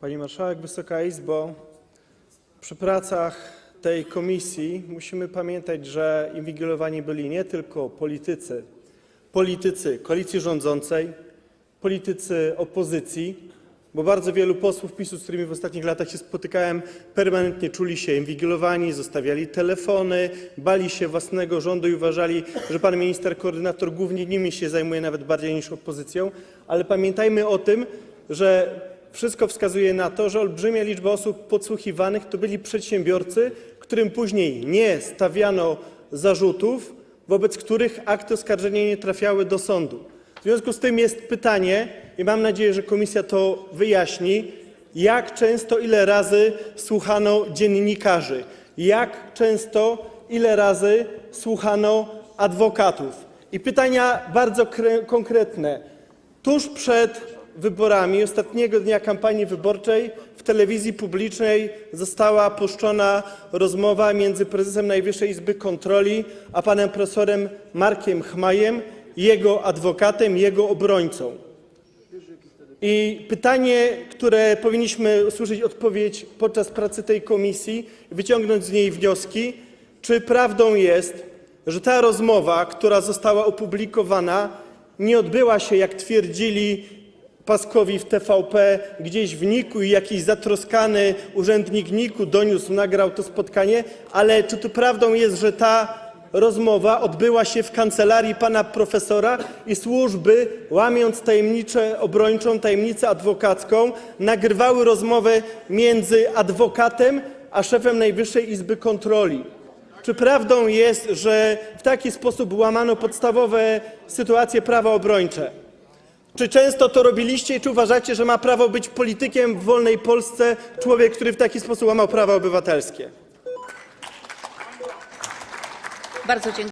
Pani Marszałek, Wysoka Izbo! Przy pracach tej komisji musimy pamiętać, że inwigilowani byli nie tylko politycy, politycy koalicji rządzącej, politycy opozycji, bo bardzo wielu posłów PiSu, z którymi w ostatnich latach się spotykałem, permanentnie czuli się inwigilowani, zostawiali telefony, bali się własnego rządu i uważali, że pan minister koordynator głównie nimi się zajmuje nawet bardziej niż opozycją. Ale pamiętajmy o tym, że wszystko wskazuje na to, że olbrzymia liczba osób podsłuchiwanych to byli przedsiębiorcy, którym później nie stawiano zarzutów, wobec których akty oskarżenia nie trafiały do sądu. W związku z tym jest pytanie, i mam nadzieję, że komisja to wyjaśni, jak często, ile razy słuchano dziennikarzy, jak często, ile razy słuchano adwokatów. I pytania bardzo kre- konkretne. Tuż przed wyborami, ostatniego dnia kampanii wyborczej, w telewizji publicznej została puszczona rozmowa między prezesem Najwyższej Izby Kontroli a panem profesorem Markiem Chmajem, jego adwokatem, jego obrońcą. I pytanie, które powinniśmy usłyszeć odpowiedź podczas pracy tej komisji wyciągnąć z niej wnioski, czy prawdą jest, że ta rozmowa, która została opublikowana, nie odbyła się, jak twierdzili paskowi w TVP, gdzieś w NIK-u i jakiś zatroskany urzędnik NIK-u doniósł, nagrał to spotkanie, ale czy to prawdą jest, że ta rozmowa odbyła się w kancelarii pana profesora i służby, łamiąc tajemnicę obrończą, tajemnicę adwokacką, nagrywały rozmowę między adwokatem a szefem Najwyższej Izby Kontroli. Czy prawdą jest, że w taki sposób łamano podstawowe sytuacje prawa obrończe? Czy często to robiliście i czy uważacie, że ma prawo być politykiem w wolnej Polsce człowiek, który w taki sposób łamał prawa obywatelskie? Bardzo dziękuję.